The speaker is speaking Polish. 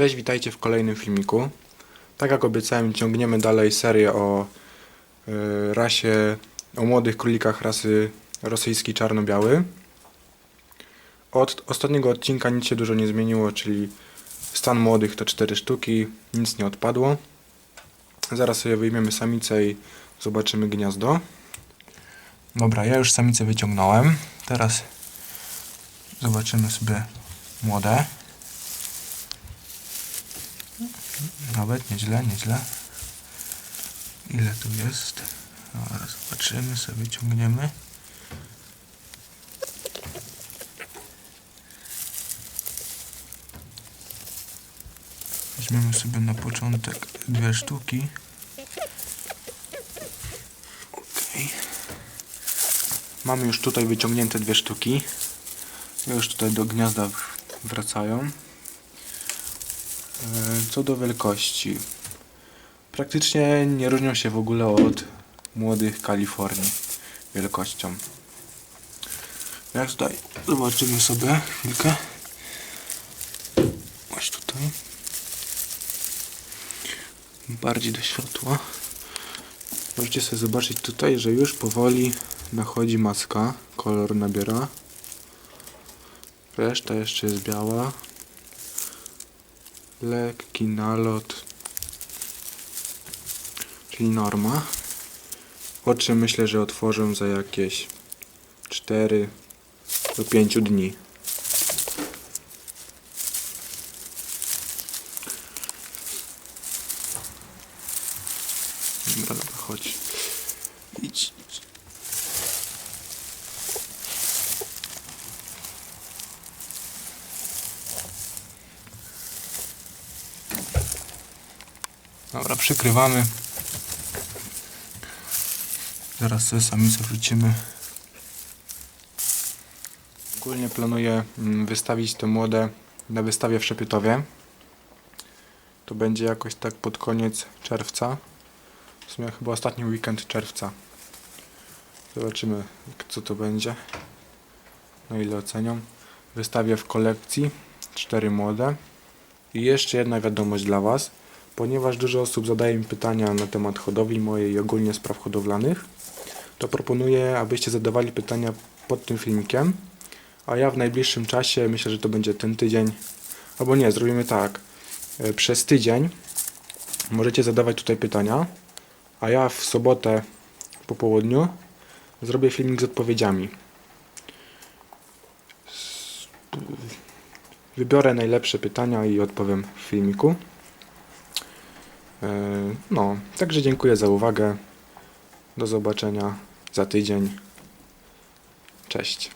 Cześć, witajcie w kolejnym filmiku. Tak jak obiecałem, ciągniemy dalej serię o y, rasie, o młodych królikach rasy rosyjski czarno-biały. Od ostatniego odcinka nic się dużo nie zmieniło, czyli stan młodych to 4 sztuki, nic nie odpadło. Zaraz sobie wyjmiemy samicę i zobaczymy gniazdo. Dobra, ja już samicę wyciągnąłem. Teraz zobaczymy sobie młode. Nawet nieźle, nieźle. Ile tu jest? Dobra, zobaczymy, sobie wyciągniemy. Weźmiemy sobie na początek dwie sztuki. Okej. Mamy już tutaj wyciągnięte dwie sztuki. Już tutaj do gniazda wracają. Co do wielkości. Praktycznie nie różnią się w ogóle od młodych Kalifornii wielkością. Jak tutaj zobaczymy sobie chwilkę. Chodź tutaj. Bardziej do światła. Możecie sobie zobaczyć tutaj, że już powoli nachodzi maska. Kolor nabiera. Reszta jeszcze jest biała. Lekki nalot. Czyli norma. Oczy myślę, że otworzę za jakieś 4 do 5 dni. Dobra, chodź. Idź, Dobra, przykrywamy. Zaraz sobie samicę wrzucimy. Ogólnie planuję mm, wystawić te młode na wystawie w Szepytowie. To będzie jakoś tak pod koniec czerwca. W sumie chyba ostatni weekend czerwca. Zobaczymy co to będzie. Na ile ocenią. Wystawię w kolekcji cztery młode. I jeszcze jedna wiadomość dla Was. Ponieważ dużo osób zadaje mi pytania na temat hodowli mojej i ogólnie spraw hodowlanych, to proponuję, abyście zadawali pytania pod tym filmikiem. A ja w najbliższym czasie, myślę, że to będzie ten tydzień, albo nie, zrobimy tak. E, Przez tydzień możecie zadawać tutaj pytania, a ja w sobotę po południu zrobię filmik z odpowiedziami. Wybiorę najlepsze pytania i odpowiem w filmiku. E, No, także dziękuję za uwagę. Do zobaczenia za tydzień. Cześć.